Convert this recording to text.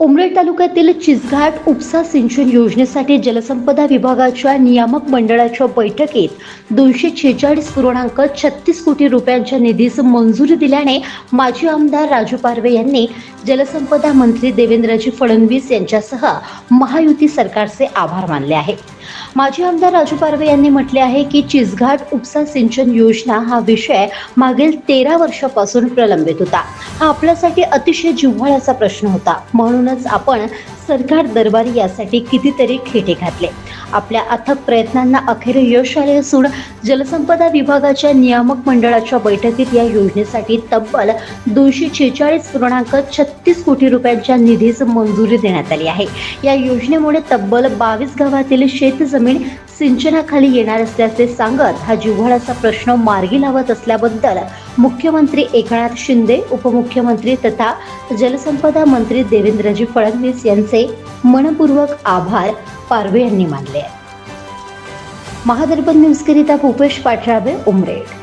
उमरेड तालुक्यातील चिचघाट उपसा सिंचन योजनेसाठी जलसंपदा विभागाच्या नियामक मंडळाच्या बैठकीत दोनशे छेचाळीस पूर्णांक छत्तीस कोटी रुपयांच्या निधीस मंजुरी दिल्याने माजी आमदार राजू पारवे यांनी जलसंपदा मंत्री देवेंद्रजी फडणवीस यांच्यासह महायुती सरकारचे आभार मानले आहे माजी आमदार राजू पारवे यांनी म्हटले आहे की चिसघाट उपसा सिंचन योजना हा विषय मागील तेरा वर्षापासून प्रलंबित होता. हा आपल्यासाठी अतिशय जिव्हाळ्याचा प्रश्न होता. म्हणूनच आपण सरकार दरबारी यासाठी कितीतरी खेटे घातले. आपल्या अथक प्रयत्नांना अखेर यश आले असून जलसंपदा विभागाच्या नियामक मंडळाच्या बैठकीत या योजनेसाठी तब्बल दोनशे छेचाळीस पूर्णांक छत्तीस कोटी रुपयांच्या निधीस मंजुरी देण्यात आली आहे. या योजनेमुळे तब्बल बावीस गावातील शेतजमीन सिंचनाखाली येणार असल्याचे सांगत हा जिव्हाळ्याचा प्रश्न मार्गी लावत असल्याबद्दल मुख्यमंत्री एकनाथ शिंदे उपमुख्यमंत्री तथा जलसंपदा मंत्री देवेंद्रजी फडणवीस यांचे मनपूर्वक आभार पारवे यांनी मानले आहेत. महादर्पण न्यूजकरिता भूपेश पाठराबे उमरेड.